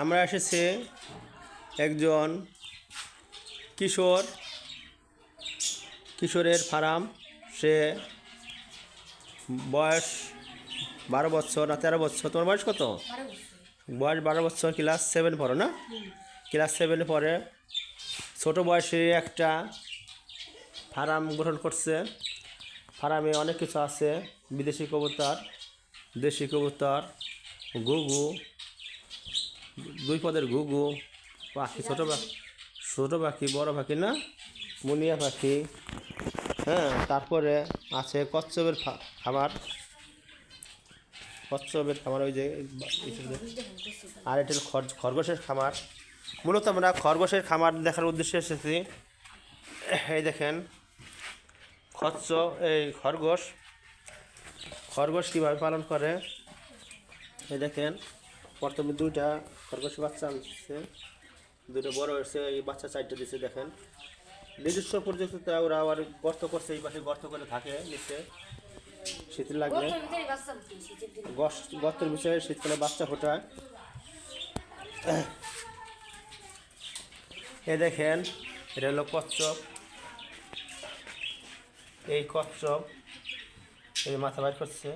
আমরা এসেছি একজন কিশোর কিশোরের ফার্ম। সে বয়স বারো বছর না তেরো বছর? তোমার বয়স কত? বয়স বারো বছর ক্লাস সেভেন পড়ো না? ক্লাস সেভেনে পরে ছোটো বয়সে একটা ফার্ম গ্রহণ করছে। ফার্মে অনেক কিছু আছে। বিদেশি কবুতর দেশি কবুতর ঘুঘু দুই পদের ঘুঘু। পাখি, ছোটো পাখি ছোটো পাখি, বড় পাখি না? মুনিয়া পাখি। হ্যাঁ তারপরে আছে কচ্ছপের খাবার কচ্ছপের খাবার ওই যে আর এটা খরগোশের খামার। মূলত আমরা খরগোশের খামার দেখার উদ্দেশ্যে এসেছি। এই দেখেন খচ্চ এই খরগোশ। খরগোশ কীভাবে পালন করে? এই দেখেন প্রথমে দুইটা খরগোশ বাচ্চা আনছে দুটো বড় হয়েছে এই বাচ্চা চারটে দিচ্ছে দেখেন। নিজস্ব প্রযুক্তিতে ওরা আবার গর্ত করছে এই পাশে গর্ত করে থাকে নিচে। শীতের লাগবে গর্তের বিষয়ে শীতকালে বাচ্চা ফোটায়। এ দেখেন এটা হলো কচ্ছপ। এই কচ্ছপ এই মাথা বাইর করছে।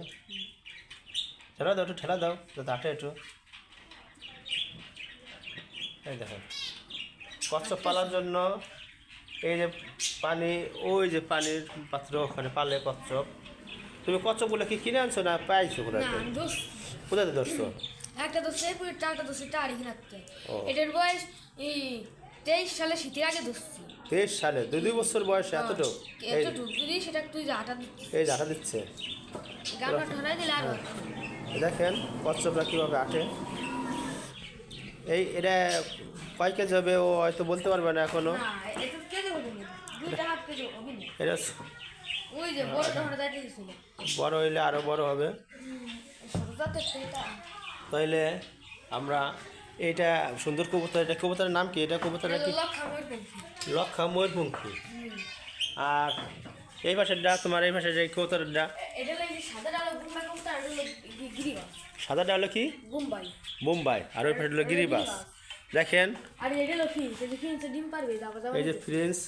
ঠেলা দাও একটু ঠেলা দাও যাতে আটে একটু। এই দেখেন। কচ্ছপ পালার জন্য এই যে পানি ওই যে পানির পাত্র ওখানে পালে কচ্ছপ তুমি কচ্ছপগুলো কি কিনে আনছো না পাইছো কোথায়? কোথায় ধরছো? একটা পুরো একটা এটা আড়ি কিনাতে এটার বয়স এই তেইশ সালে শীতের আগে ধরছি। তেইশ সালে? দুই দুই বছর বয়সে এতটুকু? এই এত ঢুক দিলি সেটা তুই আটা এই জাটা দিচ্ছে। গানটা ঠরাই দিলে আর। দেখেন কচ্ছপরা কীভাবে আটে। এই এটা কয় কেজি হবে ও হয়তো বলতে পারবে না এখনও। এটা এটা বড় হইলে আরও বড় হবে। তাইলে আমরা এইটা সুন্দর কবুতর এটা কবুতরের নাম কি? এটা কবুতরের কি? লক্ষা ময়ূরপঙ্খী। আর এই পাশেরটা তোমার এই পাশের এই কবুতরেরটা সাদাটা হলো কি? গুম্বাই মুম্বাই। আর ওই পাশে হলো গিরিবাস। দেখেন। আর এটা হলো ফিন সেটা ফিন ডিম পারবে যাবা যাবা এই যে ফ্রেন্স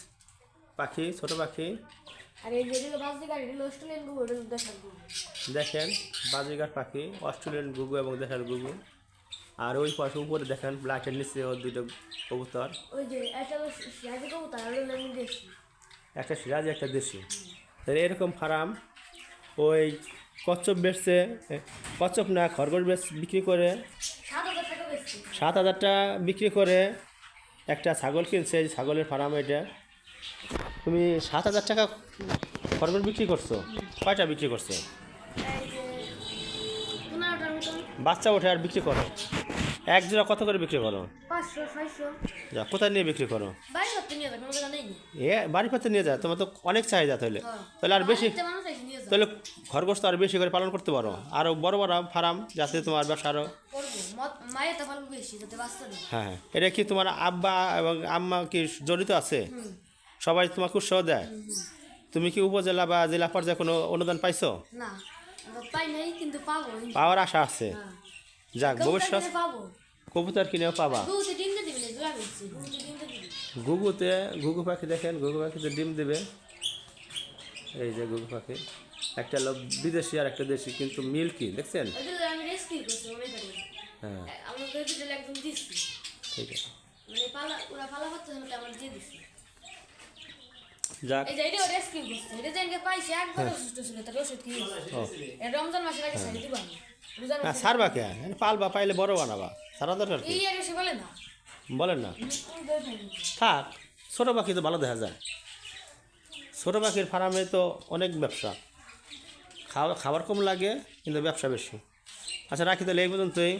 পাখি ছোট পাখি। আর এই যে হলো বাস এটা অস্ট্রেলিয়ান গু এটা হলো দেখার দেখেন বাজিগার পাখি অস্ট্রেলিয়ান গুগু এবং দেখার গুগু। আর ওই পাশে উপরে দেখেন ব্ল্যাকের নিচে ওর দুটো কবুতর। ওই যে একটা সিরাজি আর হলো একটা সিরাজ একটা দেশি। তাহলে এরকম ফার্ম ওই কচ্ছপ বেচছে কচ্ছপ না, খরগোশ বেচ, বিক্রি করে। সাত হাজার টাকা বিক্রি করে, একটা ছাগল কিনছে ছাগলের ফার্ম এটা। তুমি সাত হাজার টাকা খরগোশ বিক্রি করছ? কয়টা বিক্রি করছ? বাচ্চা ওঠে আর বিক্রি করো। এক জোড়া কত করে বিক্রি করো? যা কোথায় নিয়ে বিক্রি করো? এ বাড়ি পাতে নিয়ে যায় তোমার তো অনেক চাহিদা তাহলে। তাহলে আর বেশি তাহলে খরগোশ তো আর বেশি করে পালন করতে পারো। আরও বড় বড় ফার্ম যাতে তোমার ব্যবসা আরও হ্যাঁ হ্যাঁ। এটা কি তোমার আব্বা এবং আম্মা কি জড়িত আছে? সবাই তোমাকে উৎসাহ দেয়? তুমি কি উপজেলা বা জেলা পর্যায়ে কোনো অনুদান পাইছো? পাওয়ার আশা আছে। হ্যাঁ। যাক ভবিষ্যৎ কবুতর কিনেও পাবা। গুগুতে ঘুঘু পাখি দেখেন ঘুঘু পাখিতে ডিম দেবে। এই যে গুগু পাখি। একটা লোক বিদেশি আর একটা দেশি কিন্তু দেখছেন? করছি মনে করি হ্যাঁ। ঠিক আছে। মানে পালা ওরা পালা করতে হলে আমার দিয়ে দিচ্ছি। যাক। এই যে এটা রেস্কিউ করছে। এটা যে এনেকে পাইছে একবার অসুস্থ ছিল তার ওষুধ কিনে ও। এটা রমজান মাসের না সারবা কে? পালবা পাইলে বড় বানাবা। সারা দরকার কি? বলেন না। থাক ছোটো পাখি তো ভালো দেখা যায়। ছোটো পাখির ফার্মে তো অনেক ব্যবসা। খাওয়া খাবার কম লাগে কিন্তু ব্যবসা বেশি। আচ্ছা রাখি তাহলে এই পর্যন্তই।